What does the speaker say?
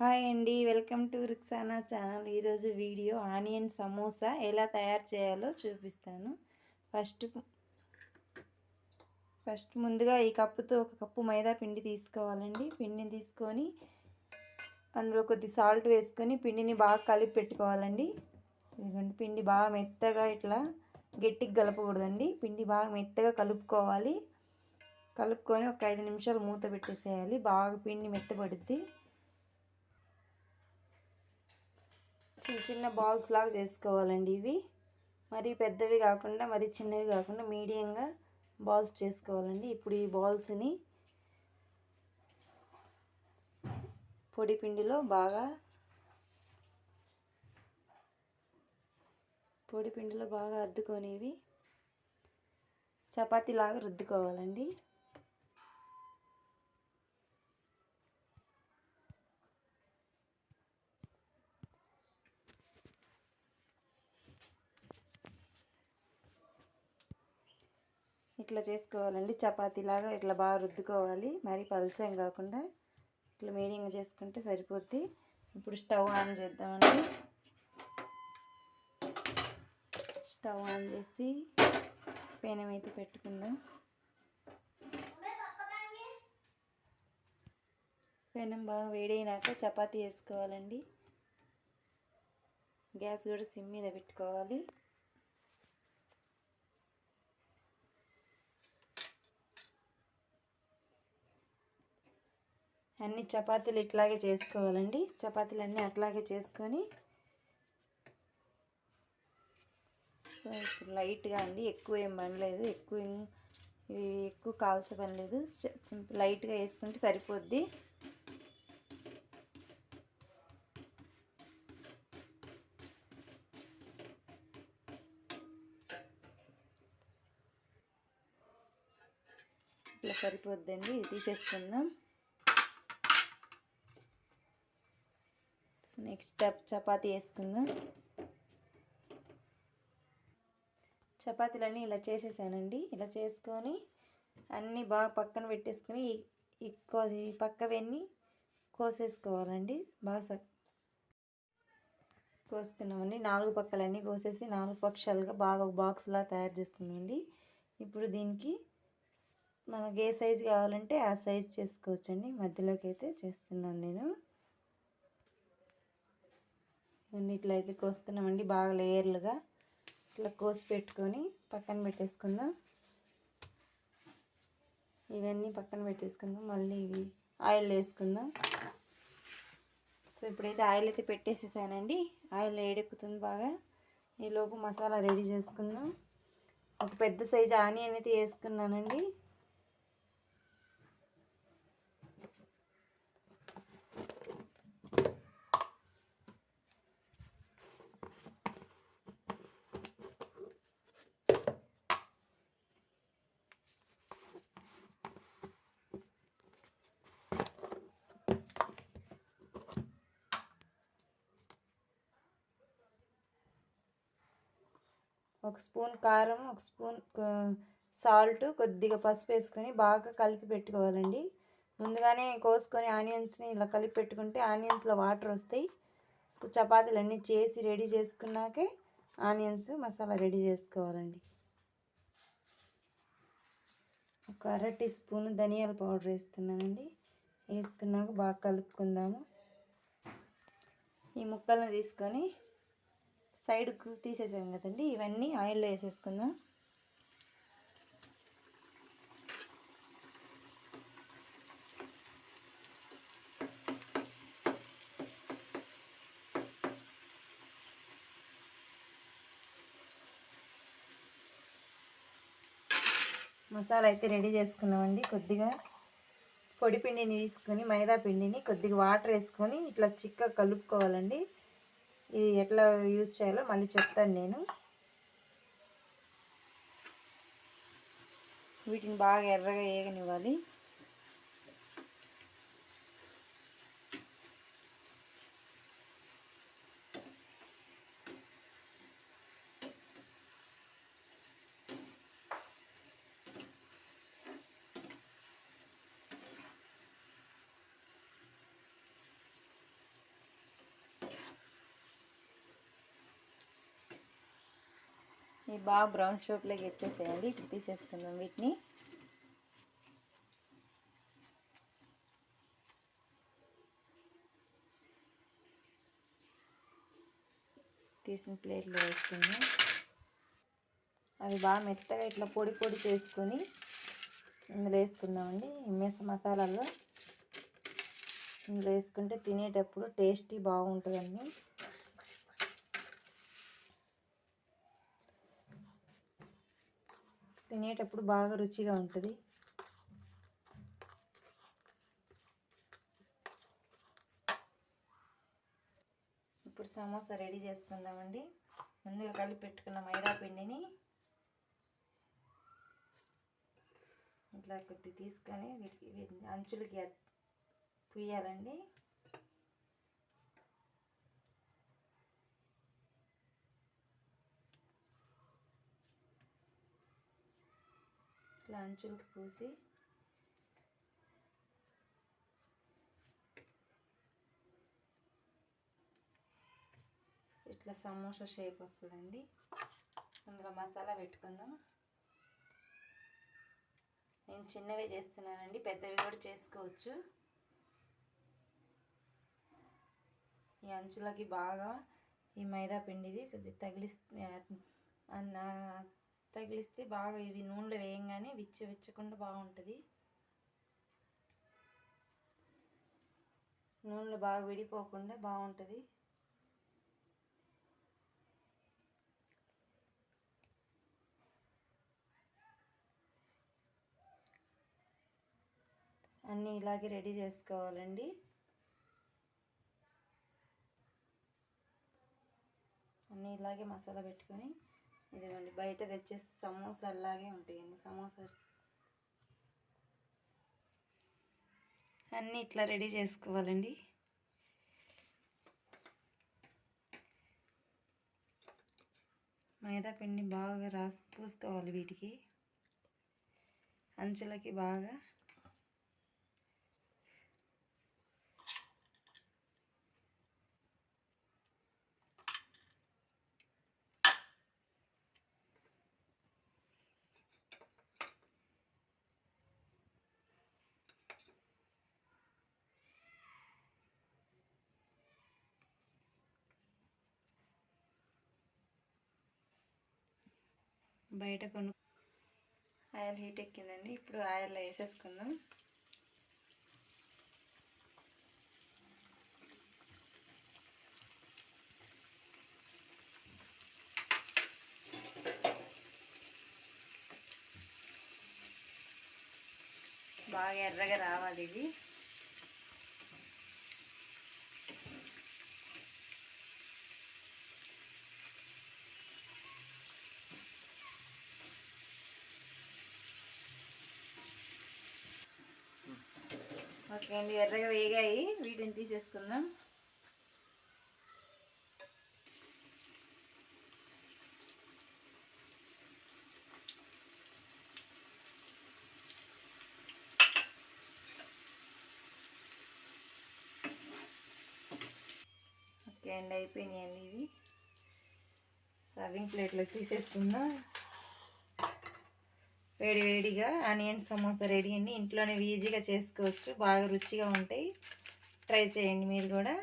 Hi అండి. Welcome to Riksana channel. ఈరోజు video onion samosa ఎలా తయారు చేయాలో చూపిస్తాను. ఫస్ట్ ఫస్ట్ ముందుగా ఈ కప్పుతో ఒక కప్పు మైదా పిండి తీసుకోవాలండి. పిండిని తీసుకొని అందులో కొద్ది సాల్ట్ వేసుకొని పిండిని బాగా కలిపి పెట్టుకోవాలండి. ఎందుకంటే పిండి బాగా మెత్తగా ఇట్లా గట్టిగా కలపకూడదండి. పిండి బాగా మెత్తగా కలుపుకోవాలి. కలుపుకొని ఒక ఐదు నిమిషాలు మూత పెట్టేసేయాలి. బాగా పిండి మెత్తబడుద్ది చిన్న చిన్న బాల్స్ లాగా చేసుకోవాలండి ఇవి. మరీ పెద్దవి కాకుండా మరీ చిన్నవి కాకుండా మీడియంగా బాల్స్ చేసుకోవాలండి. ఇప్పుడు ఈ బాల్స్ని పొడి పిండిలో బాగా పొడి పిండిలో బాగా అద్దుకొనేవి చపాతీలాగా రుద్దుకోవాలండి. ఇట్లా చేసుకోవాలండి. చపాతీలాగా ఇట్లా బాగా రుద్దుకోవాలి. మరి పలుచం కాకుండా ఇట్లా మీడియంగా చేసుకుంటే సరిపోద్ది. ఇప్పుడు స్టవ్ ఆన్ చేద్దామండి. స్టవ్ ఆన్ చేసి పెనం అయితే పెట్టుకుందాం. పెనం బాగా వేడైనాక చపాతీ వేసుకోవాలండి. గ్యాస్ కూడా సిమ్ మీద పెట్టుకోవాలి. అన్ని చపాతీలు ఇట్లాగే చేసుకోవాలండి. చపాతీలు అన్నీ అట్లాగే చేసుకొని ఇప్పుడు లైట్గా అండి. ఎక్కువ ఏం పనిలేదు. ఎక్కువ ఎక్కువ కాల్చ పనిలేదు సింపుల్ లైట్గా వేసుకుంటే సరిపోద్ది. ఇట్లా సరిపోద్దండి. ఇది తీసేసుకుందాం. నెక్స్ట్ స్టెప్ చపాతీ వేసుకుందాం. చపాతీలన్నీ ఇలా చేసేసానండి. ఇలా చేసుకొని అన్నీ బాగా పక్కన పెట్టేసుకొని ఈ పక్కవన్నీ కోసేసుకోవాలండి. బాగా కోసుకున్నామండి. నాలుగు పక్కలన్నీ కోసేసి నాలుగు పక్షాలుగా బాగా ఒక బాక్స్లా తయారు చేసుకున్నామండి. ఇప్పుడు దీనికి మనకు ఏ సైజు కావాలంటే ఆ సైజ్ చేసుకోవచ్చండి. మధ్యలోకి అయితే చేస్తున్నాను నేను. ఇట్లా అయితే కోసుకున్నామండి. బాగా లేయర్లుగా ఇట్లా కోసి పెట్టుకొని పక్కన పెట్టేసుకుందాం. ఇవన్నీ పక్కన పెట్టేసుకుందాం. మళ్ళీ ఇవి ఆయిల్ వేసుకుందాం. సో ఇప్పుడైతే ఆయిల్ అయితే పెట్టేసేసానండి. ఆయిల్ ఏడెక్కుతుంది బాగా. ఈలోపు మసాలా రెడీ చేసుకుందాం. ఒక పెద్ద సైజు ఆనియన్ అయితే వేసుకున్నానండి. ఒక స్పూన్ కారం ఒక స్పూన్ సాల్ట్ కొద్దిగా పసుపు వేసుకొని బాగా కలిపి పెట్టుకోవాలండి. ముందుగానే కోసుకొని ఆనియన్స్ని ఇలా కలిపి పెట్టుకుంటే ఆనియన్స్లో వాటర్ వస్తాయి. సో చపాతీలు అన్నీ చేసి రెడీ చేసుకున్నాకే ఆనియన్స్ మసాలా రెడీ చేసుకోవాలండి. ఒక అర టీ స్పూన్ ధనియాల పౌడర్ వేస్తున్నానండి. వేసుకున్నాక బాగా కలుపుకుందాము. ఈ ముక్కలను తీసుకొని సైడ్కు తీసేసాం కదండి. ఇవన్నీ ఆయిల్లో వేసేసుకుందాం. మసాలా అయితే రెడీ చేసుకున్నామండి. కొద్దిగా పొడి పిండిని తీసుకొని మైదా పిండిని కొద్దిగా వాటర్ వేసుకొని ఇట్లా చిక్క కలుపుకోవాలండి. ఇది ఎట్లా యూజ్ చేయాలో మళ్ళీ చెప్తాను నేను. వీటిని బాగా ఎర్రగా వేగనివ్వాలి. ఇవి బాగా బ్రౌన్ షేప్లోకి వచ్చేసేయండి ఇప్పుడు తీసేసుకుందాం వీటిని. తీసిన ప్లేట్లో వేసుకుందాం అవి బాగా మెత్తగా ఇట్లా పొడి పొడి చేసుకొని ఇందులో వేసుకుందామండి. మెస్ మసాలాలో ఇందులో వేసుకుంటే తినేటప్పుడు టేస్టీ బాగుంటుందండి. తినేటప్పుడు బాగా రుచిగా ఉంటుంది. ఇప్పుడు సమోసా రెడీ చేసుకుందామండి. ముందుగా కలిపి పెట్టుకున్న మైదా పిండిని ఇట్లా కొద్ది తీసుకొని వీటికి అంచులకి పుయ్యాలండి. ఇట్లా అంచులకి పూసి ఇట్లా సమోసా షేప్ వస్తుందండి. అందులో మసాలా పెట్టుకుందాం. నేను చిన్నవి చేస్తున్నానండి పెద్దవి కూడా చేసుకోవచ్చు. ఈ అంచులకి బాగా ఈ మైదా పిండిది కొద్దిగా తగిలిస్తే అన్న తగిలిస్తే బాగా ఇవి నూనెలో వేయంగానే విచ్చ విచ్చకుండా బాగుంటుంది. నూనెలో బాగా విడిపోకుండా బాగుంటుంది. అన్నీ ఇలాగే రెడీ చేసుకోవాలండి. అన్నీ ఇలాగే మసాలా పెట్టుకొని ఇదిగోండి బయట తెచ్చే సమోసాలాగే ఉంటాయండి సమోసాలు. అన్నీ ఇట్లా రెడీ చేసుకోవాలండి. మైదా పిండి బాగా రాసి పూసుకోవాలి వీటికి. అంచులకి బాగా. బయట కొను ఆయిల్ హీట్ ఎక్కిందండి. ఇప్పుడు ఆయిల్లో వేసేసుకుందాం. బాగా ఎర్రగా రావాలి ఇది. ఓకే ఎర్రగా వేగాయి. వీటిని తీసేసుకుందాం. ఓకే అండి అయిపోయినాయండి ఇవి. సర్వింగ్ ప్లేట్లో తీసేసుకుందాం. వేడి వేడిగా ఆనియన్ సమోసా రెడీ అండి. ఇంట్లోనే ఈజీగా చేసుకోవచ్చు. బాగా రుచిగా ఉంటాయి. ట్రై చేయండి మీరు కూడా.